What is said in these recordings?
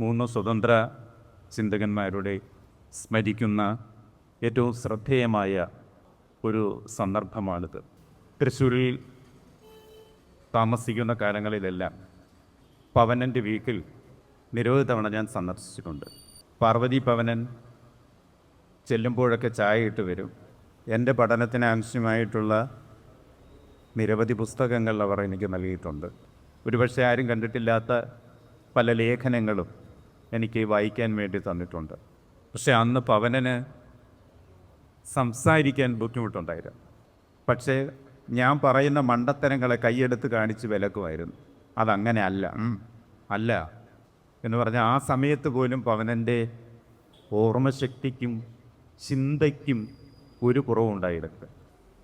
മൂന്ന് സ്വതന്ത്ര ചിന്തകന്മാരുടെ സ്മരിക്കുന്ന ഏറ്റവും ശ്രദ്ധേയമായ ഒരു സന്ദർഭമാണിത്. തൃശ്ശൂരിൽ താമസിക്കുന്ന കാലങ്ങളിലെല്ലാം പവനന്റെ വീട്ടിൽ നിരവധി തവണ ഞാൻ സന്ദർശിച്ചിട്ടുണ്ട്. പാർവതി പവനൻ ചെല്ലുമ്പോഴൊക്കെ ചായ ഇട്ട് വരും. എന്റെ പഠനത്തിന് ആവശ്യമായിട്ടുള്ള നിരവധി പുസ്തകങ്ങൾ അവർ എനിക്ക് നൽകിയിട്ടുണ്ട്. ഒരുപക്ഷെ ആരും കണ്ടിട്ടില്ലാത്ത പല ലേഖനങ്ങളും എനിക്ക് വായിക്കാൻ വേണ്ടി തന്നിട്ടുണ്ട്. പക്ഷെ അന്ന് പവനന് സംസാരിക്കാൻ ബുദ്ധിമുട്ടുണ്ടായിരുന്നു. പക്ഷേ ഞാൻ പറയുന്ന മണ്ടത്തരങ്ങളെ കൈയെടുത്ത് കാണിച്ച് വിലക്കുമായിരുന്നു. അതങ്ങനെ അല്ല. അല്ല എന്ന് പറഞ്ഞാൽ ആ സമയത്ത് പോലും പവനന്റെ ഓർമ്മശക്തിക്കും ചിന്തയ്ക്കും ഒരു കുറവുണ്ടായിരുന്നു.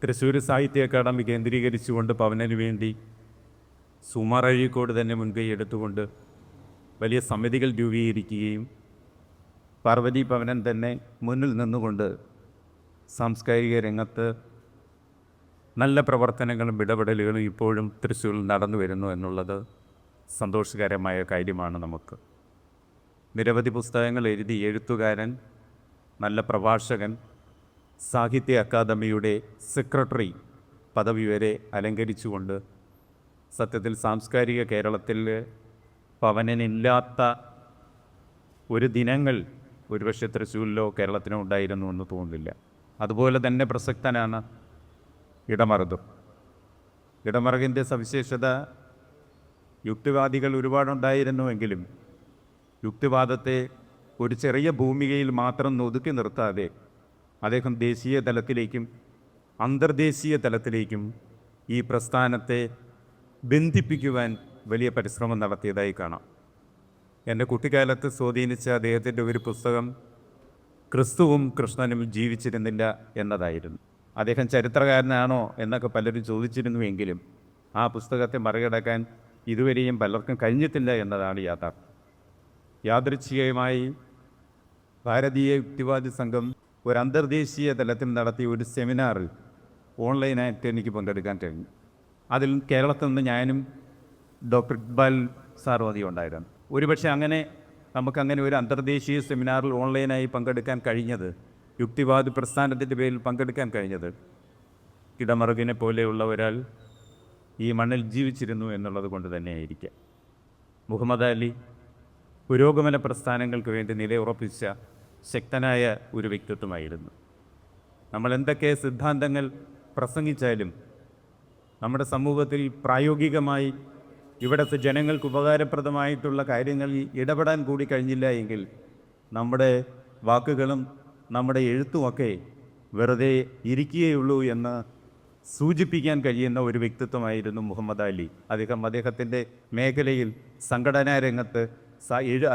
തൃശ്ശൂർ സാഹിത്യ അക്കാദമി കേന്ദ്രീകരിച്ചുകൊണ്ട് പവനന് വേണ്ടി സുമാർ അഴീക്കോട് തന്നെ മുൻകൈ എടുത്തുകൊണ്ട് വലിയ സമിതികൾ രൂപീകരിക്കുകയും പാർവതി ഭവനൻ തന്നെ മുന്നിൽ നിന്നുകൊണ്ട് സാംസ്കാരിക രംഗത്ത് നല്ല പ്രവർത്തനങ്ങളും ഇടപെടലുകളും ഇപ്പോഴും തൃശ്ശൂരിൽ നടന്നു വരുന്നു എന്നുള്ളത് സന്തോഷകരമായ കാര്യമാണ് നമുക്ക്. നിരവധി പുസ്തകങ്ങൾ എഴുതി എഴുത്തുകാരൻ നല്ല പ്രഭാഷകൻ സാഹിത്യ അക്കാദമിയുടെ സെക്രട്ടറി പദവി വരെ അലങ്കരിച്ചുകൊണ്ട് സത്യത്തിൽ സാംസ്കാരിക കേരളത്തിൽ പവനനില്ലാത്ത ഒരു ദിനങ്ങൾ ഒരുപക്ഷെ തൃശ്ശൂരിലോ കേരളത്തിനോ ഉണ്ടായിരുന്നു എന്ന് തോന്നുന്നില്ല. അതുപോലെ തന്നെ പ്രസക്തനാണ് ഇടമറുതും. ഇടമറുകിന്റെ സവിശേഷത യുക്തിവാദികൾ ഒരുപാടുണ്ടായിരുന്നുവെങ്കിലും യുക്തിവാദത്തെ ഒരു ചെറിയ ഭൂമികയിൽ മാത്രം ഒതുക്കി നിർത്താതെ അദ്ദേഹം ദേശീയ തലത്തിലേക്കും അന്തർദേശീയ തലത്തിലേക്കും ഈ പ്രസ്ഥാനത്തെ ബന്ധിപ്പിക്കുവാൻ വലിയ പരിശ്രമം നടത്തിയതായി കാണാം. എന്റെ കുട്ടിക്കാലത്ത് സ്വാധീനിച്ച അദ്ദേഹത്തിന്റെ ഒരു പുസ്തകം ക്രിസ്തുവും കൃഷ്ണനും ജീവിച്ചിരുന്നില്ല എന്നതായിരുന്നു. അദ്ദേഹം ചരിത്രകാരനാണോ എന്നൊക്കെ പലരും ചോദിച്ചിരുന്നുവെങ്കിലും ആ പുസ്തകത്തെ മറികടക്കാൻ ഇതുവരെയും പലർക്കും കഴിഞ്ഞിട്ടില്ല എന്നതാണ് യാഥാർത്ഥ്യം. യാദൃച്ഛികമായി ഭാരതീയ യുക്തിവാദി സംഘം ഒരു അന്തർദേശീയ തലത്തിൽ നടത്തിയ ഒരു സെമിനാറിൽ ഓൺലൈനായിട്ട് എനിക്ക് പങ്കെടുക്കാൻ കഴിഞ്ഞു. അതിൽ കേരളത്തിൽ നിന്ന് ഞാനും ഡോക്ടർ ഇക്ബാൽ അധികം ഉണ്ടായിരുന്നു. ഒരുപക്ഷെ അങ്ങനെ നമുക്കങ്ങനെ ഒരു അന്തർദേശീയ സെമിനാറിൽ ഓൺലൈനായി പങ്കെടുക്കാൻ കഴിഞ്ഞത് യുക്തിവാദി പ്രസ്ഥാനത്തിന്റെ പേരിൽ പങ്കെടുക്കാൻ കഴിഞ്ഞത് ഇടമറുകിനെ പോലെയുള്ള ഒരാൾ ഈ മണ്ണിൽ ജീവിച്ചിരുന്നു എന്നുള്ളത് കൊണ്ട് തന്നെയായിരിക്കാം. മുഹമ്മദ് അലി പുരോഗമന പ്രസ്ഥാനങ്ങൾക്ക് വേണ്ടി നിലയുറപ്പിച്ച ശക്തനായ ഒരു വ്യക്തിത്വമായിരുന്നു. നമ്മൾ എന്തൊക്കെ സിദ്ധാന്തങ്ങൾ പ്രസംഗിച്ചാലും നമ്മുടെ സമൂഹത്തിൽ പ്രായോഗികമായി ഇവിടുത്തെ ജനങ്ങൾക്ക് ഉപകാരപ്രദമായിട്ടുള്ള കാര്യങ്ങളിൽ ഇടപെടാൻ കൂടി കഴിഞ്ഞില്ല എങ്കിൽ നമ്മുടെ വാക്കുകളും നമ്മുടെ എഴുത്തുമൊക്കെ വെറുതെ ഇരിക്കുകയുള്ളൂ എന്ന് സൂചിപ്പിക്കാൻ കഴിയുന്ന ഒരു വ്യക്തിത്വമായിരുന്നു മുഹമ്മദ് അലി. അദ്ദേഹം അദ്ദേഹത്തിന്റെ മേഖലയിൽ സംഘടനാ രംഗത്ത്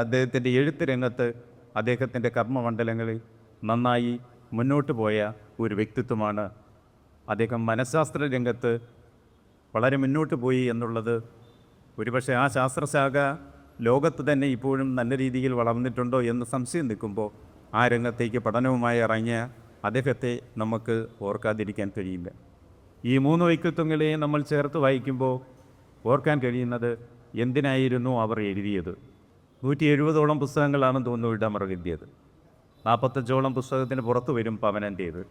അദ്ദേഹത്തിന്റെ എഴുത്ത് രംഗത്ത് അദ്ദേഹത്തിന്റെ കർമ്മമണ്ഡലങ്ങളിൽ നന്നായി മുന്നോട്ട് പോയ ഒരു വ്യക്തിത്വമാണ്. അദ്ദേഹം മനഃശാസ്ത്ര രംഗത്ത് വളരെ മുന്നോട്ട് പോയി എന്നുള്ളത് ഒരുപക്ഷെ ആ ശാസ്ത്രശാഖ ലോകത്ത് തന്നെ ഇപ്പോഴും നല്ല രീതിയിൽ വളർന്നിട്ടുണ്ടോ എന്ന് സംശയം നിൽക്കുമ്പോൾ ആ രംഗത്തേക്ക് പഠനവുമായി ഇറങ്ങിയ അദ്ദേഹത്തെ നമുക്ക് ഓർക്കാതിരിക്കാൻ കഴിയില്ല. ഈ മൂന്ന് വ്യക്തിത്വങ്ങളെയും നമ്മൾ ചേർത്ത് വായിക്കുമ്പോൾ ഓർക്കാൻ കഴിയുന്നത് എന്തിനായിരുന്നു അവർ എഴുതിയത്? നൂറ്റി എഴുപതോളം പുസ്തകങ്ങളാണ് തോന്നുന്നു എഴുതിയത് നാൽപ്പത്തഞ്ചോളം പുസ്തകത്തിന് പുറത്തു വരും പവനന്റേത്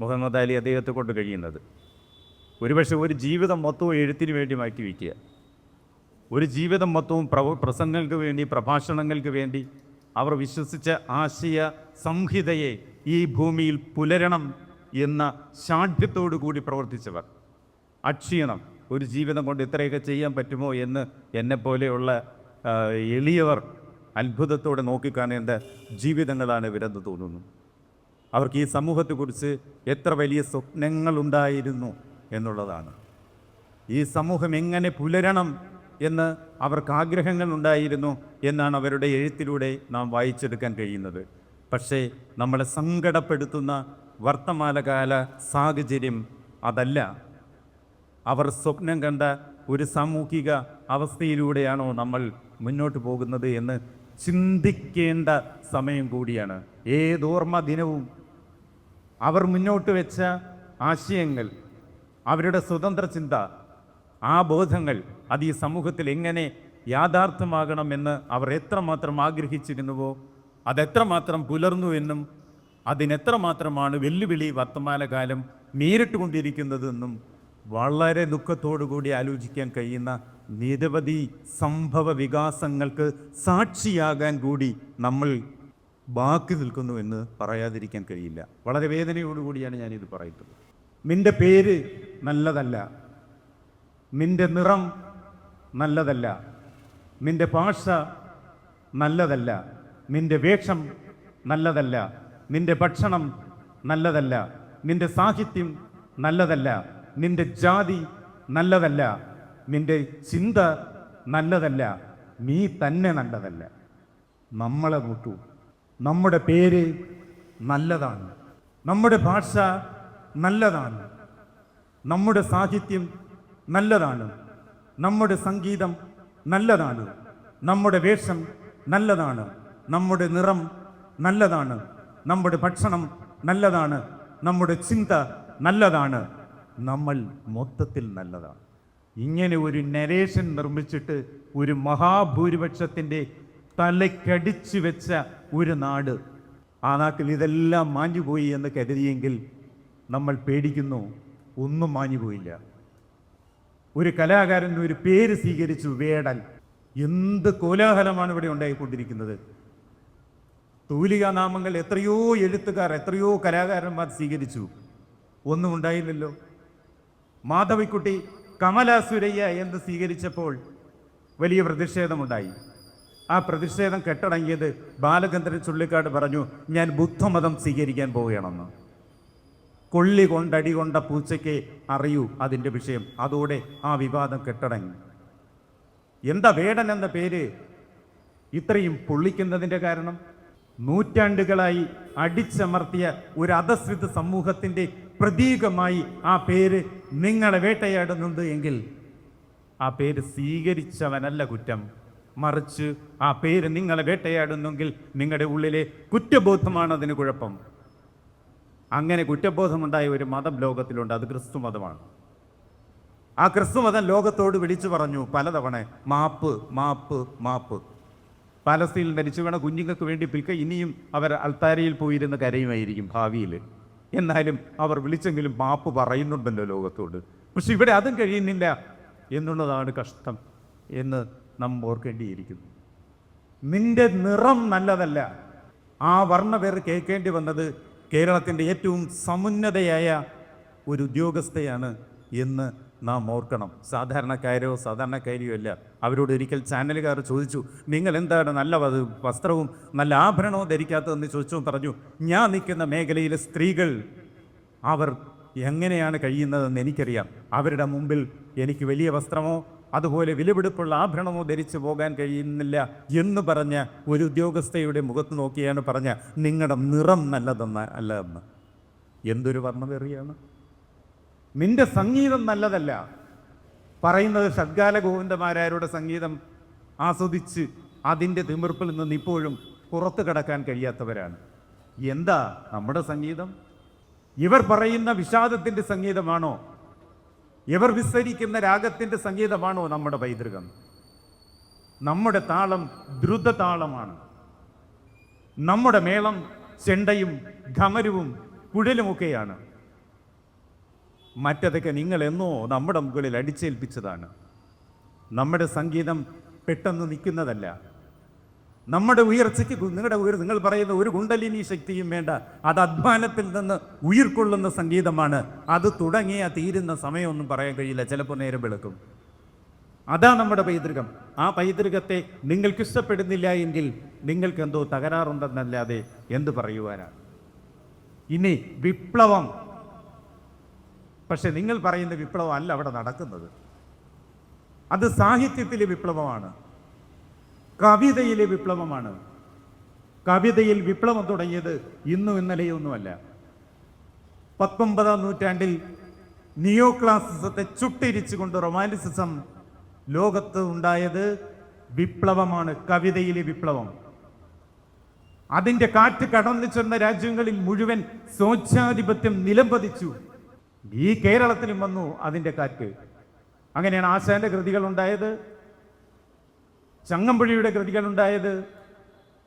മുഹമ്മദ് അലി അദ്ദേഹത്തെ കൊണ്ട് കഴിയുന്നത്. ഒരുപക്ഷെ ഒരു ജീവിതം മൊത്തവും എഴുത്തിന് വേണ്ടി മാറ്റി വയ്ക്കുക ഒരു ജീവിതം മൊത്തവും പ്രവ പ്രസംഗങ്ങൾക്ക് വേണ്ടി പ്രഭാഷണങ്ങൾക്ക് വേണ്ടി അവർ വിശ്വസിച്ച ആശയ സംഹിതയെ ഈ ഭൂമിയിൽ പുലരണം എന്ന ശാഠ്യത്തോടു കൂടി പ്രവർത്തിച്ചവർ. അക്ഷീണം ഒരു ജീവിതം കൊണ്ട് ഇത്രയൊക്കെ ചെയ്യാൻ പറ്റുമോ എന്ന് എന്നെപ്പോലെയുള്ള എളിയവർ അത്ഭുതത്തോടെ നോക്കിക്കാണേണ്ട ജീവിതങ്ങളാണ് ഇവരെന്ന് തോന്നുന്നു. അവർക്ക് ഈ സമൂഹത്തെക്കുറിച്ച് എത്ര വലിയ സ്വപ്നങ്ങളുണ്ടായിരുന്നു എന്നുള്ളതാണ്. ഈ സമൂഹം എങ്ങനെ പുലരണം എന്ന് അവർക്ക് ആഗ്രഹങ്ങൾ ഉണ്ടായിരുന്നു എന്നാണ് അവരുടെ എഴുത്തിലൂടെ നാം വായിച്ചെടുക്കാൻ കഴിയുന്നത്. പക്ഷേ നമ്മളെ സങ്കടപ്പെടുത്തുന്ന വർത്തമാനകാല സാഹചര്യം അതല്ല. അവർ സ്വപ്നം കണ്ട ഒരു സാമൂഹിക അവസ്ഥയിലൂടെയാണോ നമ്മൾ മുന്നോട്ട് പോകുന്നത് എന്ന് ചിന്തിക്കേണ്ട സമയം കൂടിയാണ്. ഏതോർമ്മ ദിനവും അവർ മുന്നോട്ട് വെച്ച ആശയങ്ങൾ അവരുടെ സ്വതന്ത്ര ചിന്ത ആ ബോധങ്ങൾ അത് ഈ സമൂഹത്തിൽ എങ്ങനെ യാഥാർത്ഥ്യമാകണമെന്ന് അവർ എത്രമാത്രം ആഗ്രഹിച്ചിരുന്നുവോ അതെത്രമാത്രം പുലർന്നു എന്നും അതിനെത്രമാത്രമാണ് വെല്ലുവിളി വർത്തമാനകാലം നേരിട്ടുകൊണ്ടിരിക്കുന്നതെന്നും വളരെ ദുഃഖത്തോടുകൂടി ആലോചിക്കാൻ കഴിയുന്ന നിരവധി സംഭവ വികാസങ്ങൾക്ക് സാക്ഷിയാകാൻ കൂടി നമ്മൾ ബാക്കി നിൽക്കുന്നു എന്ന് പറയാതിരിക്കാൻ കഴിയില്ല. വളരെ വേദനയോടുകൂടിയാണ് ഞാനിത് പറയുന്നത്. നിന്റെ പേര് നല്ലതല്ല. നിന്റെ നിറം നല്ലതല്ല. നിന്റെ ഭാഷ നല്ലതല്ല. നിന്റെ വേഷം നല്ലതല്ല. നിന്റെ ഭക്ഷണം നല്ലതല്ല. നിന്റെ സാഹിത്യം നല്ലതല്ല. നിന്റെ ജാതി നല്ലതല്ല. നിന്റെ ചിന്ത നല്ലതല്ല. നീ തന്നെ നല്ലതല്ല. നമ്മളെ നോക്കൂ. നമ്മുടെ പേര് നല്ലതാണ്. നമ്മുടെ ഭാഷ നല്ലതാണ്. നമ്മുടെ സാഹിത്യം നല്ലതാണ് നമ്മുടെ സംഗീതം നല്ലതാണ് നമ്മുടെ വേഷം നല്ലതാണ് നമ്മുടെ നിറം നല്ലതാണ് നമ്മുടെ ഭക്ഷണം നല്ലതാണ്. നമ്മുടെ ചിന്ത നല്ലതാണ്. നമ്മൾ മൊത്തത്തിൽ നല്ലതാണ്. ഇങ്ങനെ ഒരു നരേഷൻ നിർമ്മിച്ചിട്ട് ഒരു മഹാഭൂരിപക്ഷത്തിന്റെ തലക്കടിച്ചു വെച്ച ഒരു നാട്. ആ നാട്ടിൽ ഇതെല്ലാം മാഞ്ഞുപോയി എന്ന് കരുതിയെങ്കിൽ നമ്മൾ പേടിക്കുന്നു. ഒന്നും മാഞ്ഞുപോയില്ല. ഒരു കലാകാരൻ ഒരു പേര് സ്വീകരിച്ചു വേടൻ. എന്ത് കോലാഹലമാണ് ഇവിടെ ഉണ്ടായിക്കൊണ്ടിരിക്കുന്നത്? തൂലിക നാമങ്ങൾ എത്രയോ എഴുത്തുകാർ എത്രയോ കലാകാരന്മാർ സ്വീകരിച്ചു. ഒന്നും ഉണ്ടായില്ലല്ലോ. മാധവിക്കുട്ടി കമലാസുരയ്യ എന്ന് സ്വീകരിച്ചപ്പോൾ വലിയ പ്രതിഷേധമുണ്ടായി. ആ പ്രതിഷേധം കെട്ടടങ്ങിയത് ബാലചന്ദ്രൻ ചുള്ളിക്കാട് പറഞ്ഞു ഞാൻ ബുദ്ധമതം സ്വീകരിക്കാൻ പോവുകയാണെന്ന്. കൊള്ളി കൊണ്ടടി കൊണ്ട പൂച്ചയ്ക്ക് അറിയൂ അതിന്റെ വിഷയം. അതോടെ ആ വിവാദം കെട്ടടങ്ങി. എന്താ വേടൻ എന്ന പേര്? ഇത്രയും പൊള്ളിക്കുന്നതിന്റെ കാരണം? നൂറ്റാണ്ടുകളായി അടിച്ചമർത്തിയ ഒരു അധസ്ഥിത സമൂഹത്തിന്റെ പ്രതീകമായി ആ പേര് നിങ്ങളെ വേട്ടയാടുന്നുണ്ട് എങ്കിൽ ആ പേര് സ്വീകരിച്ചവനല്ല കുറ്റം. മറിച്ച് ആ പേര് നിങ്ങളെ വേട്ടയാടുന്നെങ്കിൽ നിങ്ങളുടെ ഉള്ളിലെ കുറ്റബോധമാണ് അതിന് കുഴപ്പം. അങ്ങനെ കുറ്റബോധമുണ്ടായ ഒരു മതം ലോകത്തിലുണ്ട്. അത് ക്രിസ്തു മതമാണ്. ആ ക്രിസ്തു മതം ലോകത്തോട് വിളിച്ചു പറഞ്ഞു പലതവണ മാപ്പ് മാപ്പ് മാപ്പ്. പാലസ്തീനിൽ മരിച്ചു വീണ കുഞ്ഞുങ്ങൾക്ക് വേണ്ടി പിൽക്ക ഇനിയും അവർ അൾത്താരയിൽ പോയിരുന്ന് കരയുമായിരിക്കും ഭാവിയിൽ. എന്നാലും അവർ വിളിച്ചെങ്കിലും മാപ്പ് പറയുന്നുണ്ടല്ലോ ലോകത്തോട്. പക്ഷെ ഇവിടെ അതും കഴിയുന്നില്ല എന്നുള്ളതാണ് കഷ്ടം എന്ന് നാം ഓർക്കേണ്ടിയിരിക്കുന്നു. നിന്റെ നിറം നല്ലതല്ല. ആ വർണ പേർ കേൾക്കേണ്ടി വന്നത് കേരളത്തിന്റെ ഏറ്റവും സമുന്നതയായ ഒരു ഉദ്യോഗസ്ഥയാണ് എന്ന് നാം ഓർക്കണം. സാധാരണക്കാരോ സാധാരണക്കാരിയോ അല്ല. അവരോട് ഒരിക്കൽ ചാനലുകാർ ചോദിച്ചു നിങ്ങൾ എന്താണ് നല്ല വസ്ത്രവും നല്ല ആഭരണവും ധരിക്കാത്തതെന്ന് ചോദിച്ചു പറഞ്ഞു ഞാൻ നിൽക്കുന്ന മേഖലയിലെ സ്ത്രീകൾ അവർ എങ്ങനെയാണ് കഴിയുന്നതെന്ന് എനിക്കറിയാം. അവരുടെ മുമ്പിൽ എനിക്ക് വലിയ വസ്ത്രമോ അതുപോലെ വിലപിടിപ്പുള്ള ആഭരണമോ ധരിച്ചു പോകാൻ കഴിയുന്നില്ല എന്ന് പറഞ്ഞ് ഒരു ഉദ്യോഗസ്ഥയുടെ മുഖത്ത് നോക്കിയാണ് പറഞ്ഞ നിങ്ങളുടെ നിറം നല്ലതെന്ന് അല്ല എന്ന് എന്തൊരു വർണവേറിയാണ്. നിന്റെ സംഗീതം നല്ലതല്ല. പറയുന്നത് ഷഡ്ഗാല ഗോവിന്ദമാരാരുടെ സംഗീതം ആസ്വദിച്ച് അതിന്റെ തിമിർപ്പിൽ നിന്ന് ഇപ്പോഴും പുറത്തു കടക്കാൻ കഴിയാത്തവരാണ്. എന്താ നമ്മുടെ സംഗീതം? ഇവർ പറയുന്ന വിഷാദത്തിന്റെ സംഗീതമാണോ? ഇവർ വിസ്തരിക്കുന്ന രാഗത്തിന്റെ സംഗീതമാണോ നമ്മുടെ പൈതൃകം? നമ്മുടെ താളം ദ്രുത താളമാണ് നമ്മുടെ മേളം ചെണ്ടയും ഖമരുവും കുഴലുമൊക്കെയാണ്. മറ്റതൊക്കെ നിങ്ങൾ എന്നോ നമ്മുടെ മുകളിൽ അടിച്ചേൽപ്പിച്ചതാണ്. നമ്മുടെ സംഗീതം പെട്ടെന്ന് നിൽക്കുന്നതല്ല. നമ്മുടെ ഉയർച്ചയ്ക്ക് നിങ്ങളുടെ ഉയർ നിങ്ങൾ പറയുന്ന ഒരു കുണ്ടലിനി ശക്തിയും വേണ്ട. അത് അധ്വാനത്തിൽ നിന്ന് ഉയർക്കൊള്ളുന്ന സംഗീതമാണ്. അത് തുടങ്ങിയ തീരുന്ന സമയമൊന്നും പറയാൻ കഴിയില്ല. ചിലപ്പോൾ നേരം വെളുക്കും. അതാ നമ്മുടെ പൈതൃകം. ആ പൈതൃകത്തെ നിങ്ങൾക്ക് ഇഷ്ടപ്പെടുന്നില്ല എങ്കിൽ നിങ്ങൾക്ക് എന്തോ തകരാറുണ്ടെന്നല്ലാതെ എന്ത് പറയുവാനാണ് ഇനി വിപ്ലവം. പക്ഷെ നിങ്ങൾ പറയുന്ന വിപ്ലവം അല്ല അവിടെ നടക്കുന്നത്. അത് സാഹിത്യത്തിലെ വിപ്ലവമാണ്. കവിതയിലെ വിപ്ലവമാണ്. കവിതയിൽ വിപ്ലവം തുടങ്ങിയത് ഇന്നും ഇന്നലെയൊന്നുമല്ല. പത്തൊമ്പതാം നൂറ്റാണ്ടിൽ നിയോ ക്ലാസിസത്തെ ചുട്ടിരിച്ചുകൊണ്ട് റൊമാന്റിസിസം ലോകത്ത് ഉണ്ടായത് വിപ്ലവമാണ് കവിതയിലെ വിപ്ലവം. അതിന്റെ കാറ്റ് കടന്നു ചെന്ന രാജ്യങ്ങളിൽ മുഴുവൻ സ്വച്ഛാധിപത്യം നിലംപതിച്ചു. ഈ കേരളത്തിലും വന്നു അതിന്റെ കാറ്റ്. അങ്ങനെയാണ് ആശാന്റെ കൃതികൾ ഉണ്ടായത് ചങ്ങമ്പുഴിയുടെ കൃതികളുണ്ടായത്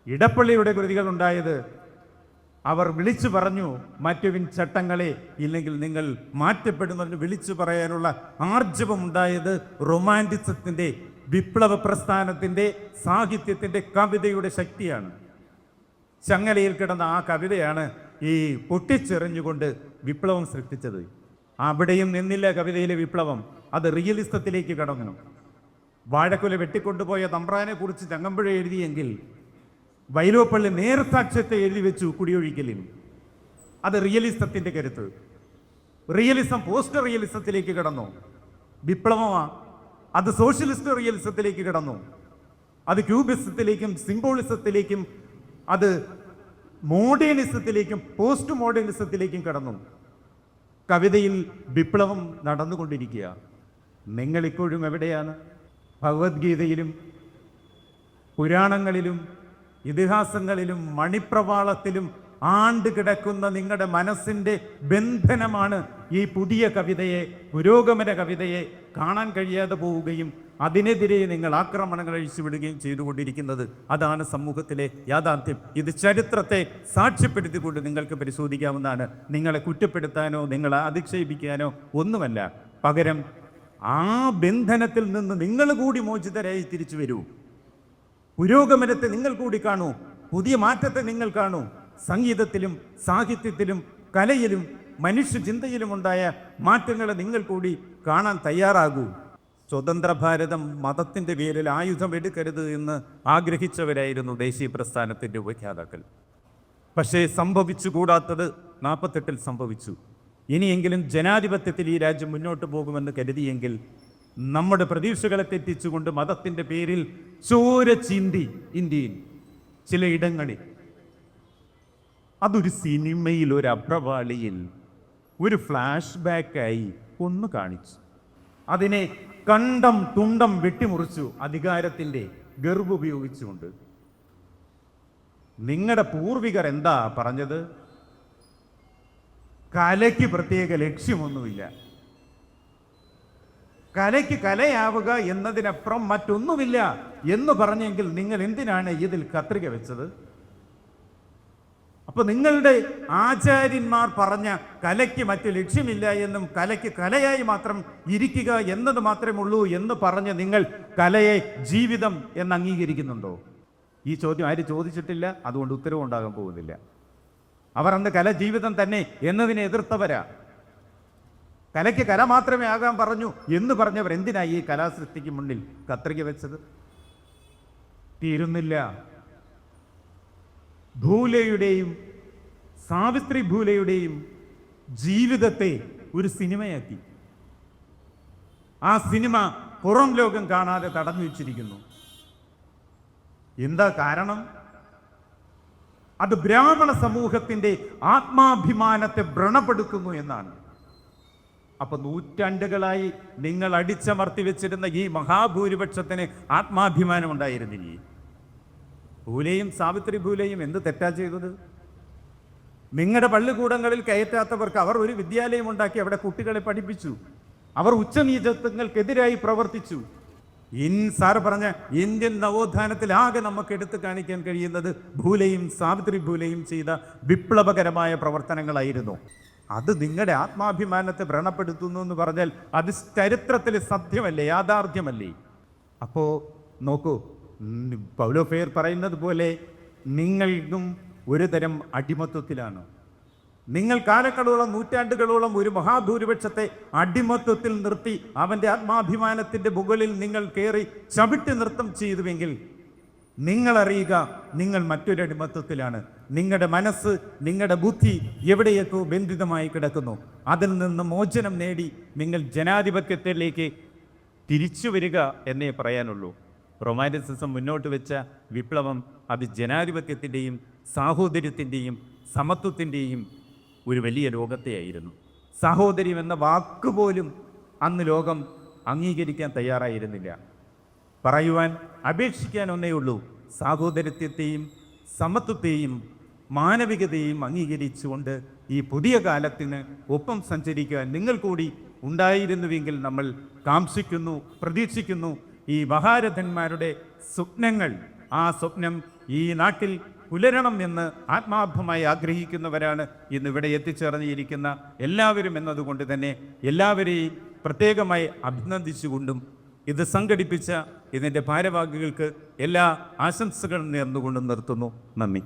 ഇടപ്പള്ളിയുടെ കൃതികളുണ്ടായത്. അവർ വിളിച്ചു പറഞ്ഞു മാറ്റുവിൻ ചട്ടങ്ങളെ ഇല്ലെങ്കിൽ നിങ്ങൾ മാറ്റപ്പെടുന്നതിന് വിളിച്ചു പറയാനുള്ള ആർജവം ഉണ്ടായത് റൊമാന്റിസത്തിന്റെ വിപ്ലവ പ്രസ്ഥാനത്തിന്റെ സാഹിത്യത്തിന്റെ കവിതയുടെ ശക്തിയാണ്. ചങ്ങലയിൽ കിടന്ന ആ കവിതയാണ് ഈ പൊട്ടിച്ചെറിഞ്ഞുകൊണ്ട് വിപ്ലവം സൃഷ്ടിച്ചത്. അവിടെയും നിന്നില്ല കവിതയിലെ വിപ്ലവം. അത് റിയലിസത്തിലേക്ക് കടന്നു. വാഴക്കുല വെട്ടിക്കൊണ്ടുപോയ തമ്പ്രാനെ കുറിച്ച് ചങ്ങമ്പുഴ എഴുതിയെങ്കിൽ വൈലോപ്പള്ളി നേർസാക്ഷ്യത്തെ എഴുതി വെച്ചു കുടിയൊഴിക്കലിൽ. അത് റിയലിസത്തിന്റെ കരുത്ത്. റിയലിസം പോസ്റ്റ് റിയലിസത്തിലേക്ക് കിടന്നു. വിപ്ലവമാ. അത് സോഷ്യലിസ്റ്റ് റിയലിസത്തിലേക്ക് കിടന്നു. അത് ക്യൂബിസത്തിലേക്കും സിംബോളിസത്തിലേക്കും അത് മോഡേണിസത്തിലേക്കും പോസ്റ്റ് മോഡേണിസത്തിലേക്കും കടന്നു. കവിതയിൽ വിപ്ലവം നടന്നുകൊണ്ടിരിക്കുക. നിങ്ങൾ ഇപ്പോഴും എവിടെയാണ്? ഭഗവത്ഗീതയിലും പുരാണങ്ങളിലും ഇതിഹാസങ്ങളിലും മണിപ്രവാളത്തിലും ആണ്ട് കിടക്കുന്ന നിങ്ങളുടെ മനസ്സിന്റെ ബന്ധനമാണ് ഈ പുതിയ കവിതയെ പുരോഗമന കവിതയെ കാണാൻ കഴിയാതെ പോവുകയും അതിനെതിരെ നിങ്ങൾ ആക്രമണങ്ങൾ അഴിച്ചുവിടുകയും ചെയ്തുകൊണ്ടിരിക്കുന്നത്. അതാണ് സമൂഹത്തിലെ യാഥാർത്ഥ്യം. ഇത് ചരിത്രത്തെ സാക്ഷ്യപ്പെടുത്തിക്കൊണ്ട് നിങ്ങൾക്ക് പരിശോധിക്കാവുന്നതാണ്. നിങ്ങളെ കുറ്റപ്പെടുത്താനോ നിങ്ങളെ അധിക്ഷേപിക്കാനോ ഒന്നുമല്ല. പകരം ആ ബന്ധനത്തിൽ നിന്ന് നിങ്ങൾ കൂടി മോചിതരായി തിരിച്ചു വരൂ. പുരോഗമനത്തെ നിങ്ങൾ കൂടി കാണൂ. പുതിയ മാറ്റത്തെ നിങ്ങൾ കാണൂ. സംഗീതത്തിലും സാഹിത്യത്തിലും കലയിലും മനുഷ്യ ചിന്തയിലും ഉണ്ടായ മാറ്റങ്ങളെ നിങ്ങൾ കൂടി കാണാൻ തയ്യാറാകൂ. സ്വതന്ത്ര ഭാരതം മതത്തിന്റെ പേരിൽ ആയുധം എടുക്കരുത് എന്ന് ആഗ്രഹിച്ചവരായിരുന്നു ദേശീയ പ്രസ്ഥാനത്തിന്റെ ഉപഖ്യാതാക്കൾ. പക്ഷേ സംഭവിച്ചുകൂടാത്തത് നാൽപ്പത്തെട്ടിൽ സംഭവിച്ചു. ഇനിയെങ്കിലും ജനാധിപത്യത്തിൽ ഈ രാജ്യം മുന്നോട്ട് പോകുമെന്ന് കരുതിയെങ്കിൽ നമ്മുടെ പ്രതീക്ഷകളെ തെറ്റിച്ചുകൊണ്ട് മതത്തിന്റെ പേരിൽ ചോര ചീന്തി ഇന്ത്യയിൽ ചിലയിടങ്ങളിൽ അതൊരു സിനിമയിൽ ഒരു അപ്രവാളിയിൽ ഒരു ഫ്ലാഷ് ബാക്കായി ഒന്ന് കാണിച്ചു. അതിനെ കണ്ടം തുണ്ടം വെട്ടിമുറിച്ചു അധികാരത്തിന്റെ ഗർവ് ഉപയോഗിച്ചുകൊണ്ട്. നിങ്ങളുടെ പൂർവികർ എന്താ പറഞ്ഞത്? കലയ്ക്ക് പ്രത്യേക ലക്ഷ്യമൊന്നുമില്ല. കലയ്ക്ക് കലയാവുക എന്നതിനപ്പുറം മറ്റൊന്നുമില്ല എന്ന് പറഞ്ഞെങ്കിൽ നിങ്ങൾ എന്തിനാണ് ഇതിൽ കത്രിക വെച്ചത്? അപ്പൊ നിങ്ങളുടെ ആചാര്യന്മാർ പറഞ്ഞ കലയ്ക്ക് മറ്റു ലക്ഷ്യമില്ല എന്നും കലയ്ക്ക് കലയായി മാത്രം ഇരിക്കുക എന്നത് മാത്രമേ ഉള്ളൂ എന്ന് പറഞ്ഞ് നിങ്ങൾ കലയെ ജീവിതം എന്ന് അംഗീകരിക്കുന്നുണ്ടോ? ഈ ചോദ്യം ആരും ചോദിച്ചിട്ടില്ല അതുകൊണ്ട് ഉത്തരവും ഉണ്ടാകാൻ പോകുന്നില്ല. അവർ അന്ന് കല ജീവിതം തന്നെ എന്നതിനെ എതിർത്തവരാ. കലയ്ക്ക് കല മാത്രമേ ആകാൻ പറഞ്ഞു എന്ന് പറഞ്ഞവർ എന്തിനായി ഈ കലാസൃഷ്ടിക്ക് മുന്നിൽ കത്രിക വെച്ചത്? തീരുന്നില്ല. ഭൂലയുടെയും സാവിത്രി ഭൂലയുടെയും ജീവിതത്തെ ഒരു സിനിമയാക്കി. ആ സിനിമ പുറം ലോകം കാണാതെ തടഞ്ഞു വെച്ചിരിക്കുന്നു. എന്താ കാരണം? അത് ബ്രാഹ്മണ സമൂഹത്തിന്റെ ആത്മാഭിമാനത്തെ വ്രണപ്പെടുത്തുന്നു എന്നാണ്. അപ്പൊ നൂറ്റാണ്ടുകളായി നിങ്ങൾ അടിച്ചമർത്തി വെച്ചിരുന്ന ഈ മഹാഭൂരിപക്ഷത്തിന് ആത്മാഭിമാനം ഉണ്ടായിരുന്നില്ലേ? ഭൂലയും സാവിത്രി ഭൂലയും എന്ത് തെറ്റാ ചെയ്തത്? നിങ്ങളുടെ പള്ളിക്കൂടങ്ങളിൽ കയറ്റാത്തവർക്ക് അവർ ഒരു വിദ്യാലയം ഉണ്ടാക്കി അവിടെ കുട്ടികളെ പഠിപ്പിച്ചു. അവർ ഉച്ചനീചത്വങ്ങൾക്കെതിരായി പ്രവർത്തിച്ചു. ഇൻ സാർ പറഞ്ഞ ഇന്ത്യൻ നവോത്ഥാനത്തിൽ ആകെ നമുക്ക് എടുത്തു കാണിക്കാൻ കഴിയുന്നത് ഭൂലയും സാവിത്രി ഭൂലയും ചെയ്ത വിപ്ലവകരമായ പ്രവർത്തനങ്ങളായിരുന്നു. അത് നിങ്ങളുടെ ആത്മാഭിമാനത്തെ വ്രണപ്പെടുത്തുന്നു എന്ന് പറഞ്ഞാൽ അത് ചരിത്രത്തിൽ സത്യമല്ലേ യാഥാർത്ഥ്യമല്ലേ? അപ്പോൾ നോക്കൂ പൗലോഫെയർ പൗലോ ഫെയർ പറയുന്നത് പോലെ നിങ്ങൾക്കും ഒരു തരം അടിമത്വത്തിലാണ്. നിങ്ങൾ കാലക്കടവോളം നൂറ്റാണ്ടുകളോളം ഒരു മഹാഭൂരിപക്ഷത്തെ അടിമത്വത്തിൽ നിർത്തി അവന്റെ ആത്മാഭിമാനത്തിന്റെ മുകളിൽ നിങ്ങൾ കയറി ചവിട്ടി നൃത്തം ചെയ്തുവെങ്കിൽ നിങ്ങളറിയുക നിങ്ങൾ മറ്റൊരു അടിമത്വത്തിലാണ് നിങ്ങളുടെ മനസ്സ് നിങ്ങളുടെ ബുദ്ധി എവിടെയൊക്കെ ബന്ധിതമായി കിടക്കുന്നു? അതിൽ നിന്ന് മോചനം നേടി നിങ്ങൾ ജനാധിപത്യത്തിലേക്ക് തിരിച്ചു വരിക എന്നേ പറയാനുള്ളൂ. റൊമാന്റിസിസം മുന്നോട്ട് വെച്ച വിപ്ലവം അത് ജനാധിപത്യത്തിന്റെയും സാഹോദര്യത്തിന്റെയും സമത്വത്തിന്റെയും ഒരു വലിയ രോഗത്തെയായിരുന്നു. സഹോദരി എന്ന വാക്കുപോലും അന്ന് ലോകം അംഗീകരിക്കാൻ തയ്യാറായിരുന്നില്ല. പറയുവാൻ അപേക്ഷിക്കാൻ ഒന്നേ ഉള്ളൂ സാഹോദര്യത്തെയും സമത്വത്തെയും മാനവികതയും അംഗീകരിച്ചുകൊണ്ട് ഈ പുതിയ കാലത്തിന് ഒപ്പം സഞ്ചരിക്കാൻ നിങ്ങൾ കൂടി ഉണ്ടായിരുന്നുവെങ്കിൽ നമ്മൾ കാംക്ഷിക്കുന്നു പ്രതീക്ഷിക്കുന്നു ഈ മഹാരഥന്മാരുടെ സ്വപ്നങ്ങൾ. ആ സ്വപ്നം ഈ നാട്ടിൽ പുലരണം എന്ന് ആത്മാർത്ഥമായി ആഗ്രഹിക്കുന്നവരാണ് ഇന്ന് ഇവിടെ എത്തിച്ചേർന്നിരിക്കുന്ന എല്ലാവരും എന്നതുകൊണ്ട് തന്നെ എല്ലാവരെയും പ്രത്യേകമായി അഭിനന്ദിച്ചുകൊണ്ടും ഇത് സംഘടിപ്പിച്ച ഇതിന്റെ ഭാരവാഹികൾക്ക് എല്ലാ ആശംസകളും നേർന്നുകൊണ്ടും നിർത്തുന്നു. നന്ദി.